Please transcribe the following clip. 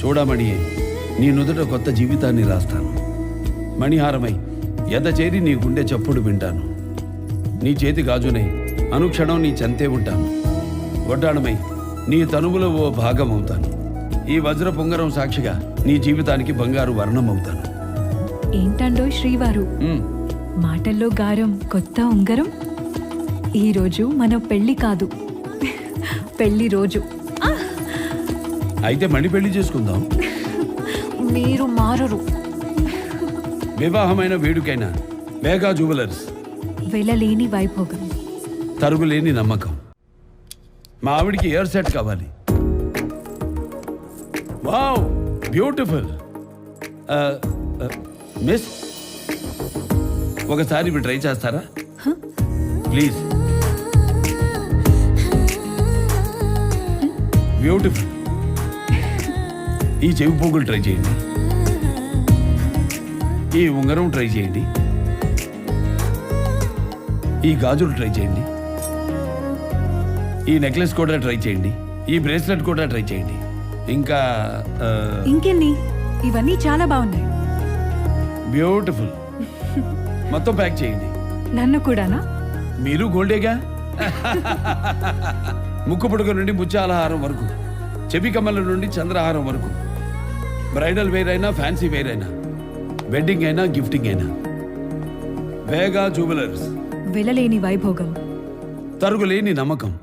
చూడమణి నీ నుదుట కొత్త జీవితాన్ని రాస్తాను. మణిహారమై ఎద చేరి నీ గుండె చప్పుడు వింటాను. నీ చేతి గాజునై అనుక్షణం నీ చెంతే ఉంటాను. వడ్డాణమై నీ తనువులో ఓ భాగం అవుతాను ఈ వజ్ర పొంగరం సాక్షిగా నీ జీవితానికి బంగారు వర్ణం అవుతాను ఏంటండోయ్ శ్రీవారు మాటల్లో గారం కొత్త ఉంగరం? ఈరోజు మన పెళ్ళి కాదు. పెళ్ళి రోజు! అయితే మణి పెళ్ళి చేసుకుందాం. మీరు మారరు. వివాహమైన వేడుకైన వేగా జువెలర్స్ వెళ్ళలేని వైభోగం. తరుగులేని నమ్మకం. మా ఆవిడికి ఇయర్ సెట్ కావాలి. వావ్! బ్యూటిఫుల్. మిస్? ఒకసారి ఇవి ట్రై చేస్తారా? ప్లీజ్. బ్యూటిఫుల్. ఈ చెవి పోగులు ట్రై చేయండి. ఈ ఉంగరం ట్రై చేయండి. ఈ గాజులు ట్రై చేయండి. ఈ నెక్లెస్ కూడా ట్రై చేయండి. ఈ బ్రేస్లెట్ కూడా ట్రై చేయండి. ఇంకా ఇంకెన్ని ఇవన్నీ చాలా బాగున్నాయి. బ్యూటిఫుల్. మొత్తం ప్యాక్ చేయండి. నన్ను కూడానా? మీరు గోల్డేగా? ముక్కు పుడక నుండి ముత్యాలహారం వరకు చెవి కమ్మల నుండి చంద్రహారం వరకు. బ్రైడల్ వేర్ అయినా ఫ్యాన్సీ వేర్ అయినా వెడ్డింగ్ అయినా గిఫ్టింగ్ అయినా. వేగా జూబులర్స్ వెళ్ళలేని వైభోగం. తరుగులేని నమ్మకం.